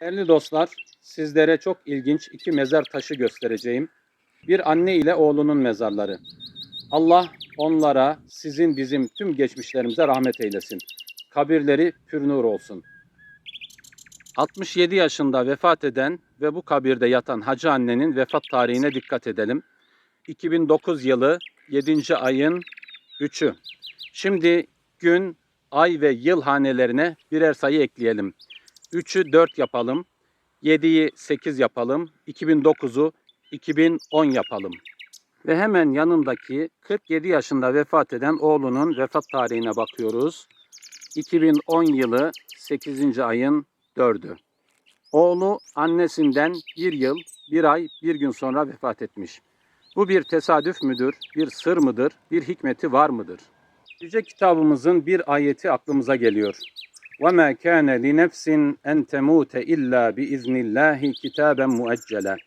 Değerli dostlar, sizlere çok ilginç iki mezar taşı göstereceğim. Bir anne ile oğlunun mezarları. Allah onlara, sizin bizim tüm geçmişlerimize rahmet eylesin. Kabirleri pürnur olsun. 67 yaşında vefat eden ve bu kabirde yatan hacı annenin vefat tarihine dikkat edelim. 2009 yılı 7. ayın 3'ü. Şimdi gün, ay ve yıl hanelerine birer sayı ekleyelim. 3'ü 4 yapalım. 7'yi 8 yapalım. 2009'u 2010 yapalım. Ve hemen yanındaki 47 yaşında vefat eden oğlunun vefat tarihine bakıyoruz. 2010 yılı 8. ayın 4'ü. Oğlu annesinden bir yıl, bir ay, bir gün sonra vefat etmiş. Bu bir tesadüf müdür, bir sır mıdır, bir hikmeti var mıdır? Yüce kitabımızın bir ayeti aklımıza geliyor. وَمَا كَانَ لِنَفْسٍ اَنْ تَمُوتَ اِلَّا بِاِذْنِ اللّٰهِ كِتَابًا مُؤَجَّلًا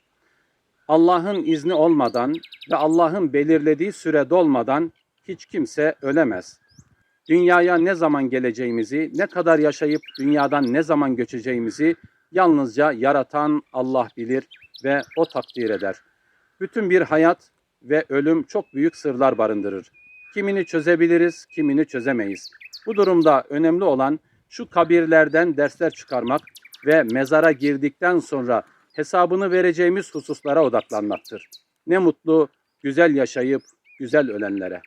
Allah'ın izni olmadan ve Allah'ın belirlediği süre dolmadan hiç kimse ölemez. Dünyaya ne zaman geleceğimizi, ne kadar yaşayıp dünyadan ne zaman göçeceğimizi yalnızca yaratan Allah bilir ve o takdir eder. Bütün bir hayat ve ölüm çok büyük sırlar barındırır. Kimini çözebiliriz, kimini çözemeyiz. Bu durumda önemli olan şu kabirlerden dersler çıkarmak ve mezara girdikten sonra hesabını vereceğimiz hususlara odaklanmaktır. Ne mutlu güzel yaşayıp güzel ölenlere.